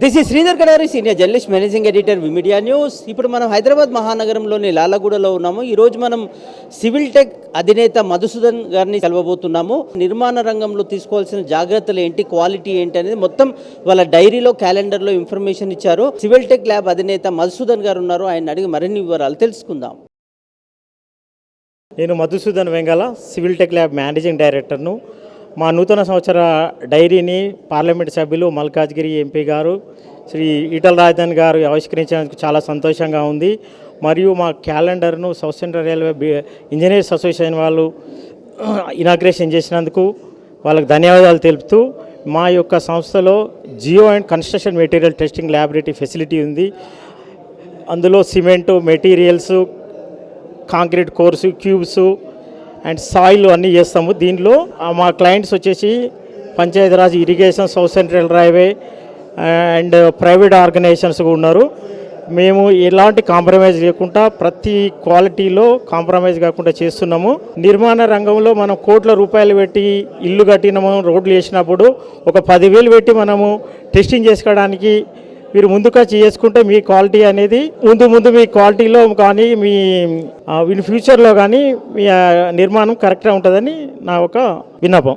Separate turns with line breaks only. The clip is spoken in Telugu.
దిస్ ఈ Sridhar Kadari senior journalist managing editor media news ఇప్పుడు మనం హైదరాబాద్ మహానగరంలోని లాలగూడలో ఉన్నాము. ఈరోజు మనం సివిల్ టెక్ అధినేత మధుసూదన్ గారిని కలవబోతున్నాము. నిర్మాణ రంగంలో తీసుకోవాల్సిన జాగ్రత్తలు ఏంటి క్వాలిటీ ఏంటి అనేది మొత్తం వాళ్ళ డైరీలో క్యాలెండర్లో ఇన్ఫర్మేషన్ ఇచ్చారు. సివిల్ టెక్ ల్యాబ్ అధినేత మధుసూదన్ గారు ఉన్నారు. ఆయన అడిగి మరిన్ని వివరాలు తెలుసుకుందాం.
నేను Madhusudan Vengala civil tech lab managing డైరెక్టర్ను. మా నూతన సంవత్సర డైరీని పార్లమెంట్ సభ్యులు మల్కాజ్గిరి ఎంపీ గారు శ్రీ ఈటల రాజధాని గారు ఆవిష్కరించినందుకు చాలా సంతోషంగా ఉంది. మరియు మా క్యాలెండర్ను south central railway engineers association వాళ్ళు ఇనాగ్రేషన్ చేసినందుకు వాళ్ళకి ధన్యవాదాలు తెలుపుతూ మా యొక్క సంస్థలో geo and construction material testing laboratory facility ఉంది. అందులో cement materials concrete cores cubes and soil అన్నీ చేస్తాము. దీనిలో మా క్లయింట్స్ వచ్చేసి Panchayati Raj irrigation south central railway and private organizations కూడా ఉన్నారు. మేము ఎలాంటి కాంప్రమైజ్ లేకుండా ప్రతి క్వాలిటీలో కాంప్రమైజ్ కాకుండా చేస్తున్నాము. నిర్మాణ రంగంలో మనం కోట్ల రూపాయలు పెట్టి ఇల్లు కట్టినాము రోడ్లు వేసినప్పుడు ఒక పదివేలు పెట్టి మనము టెస్టింగ్ చేసుకోవడానికి మీరు ముందుగా చేసుకుంటే మీ క్వాలిటీ అనేది ముందు ముందు మీ క్వాలిటీలో కానీ మీ ఇన్ ఫ్యూచర్లో కానీ మీ నిర్మాణం కరెక్ట్గా ఉంటుందని నా ఒక విన్నపం.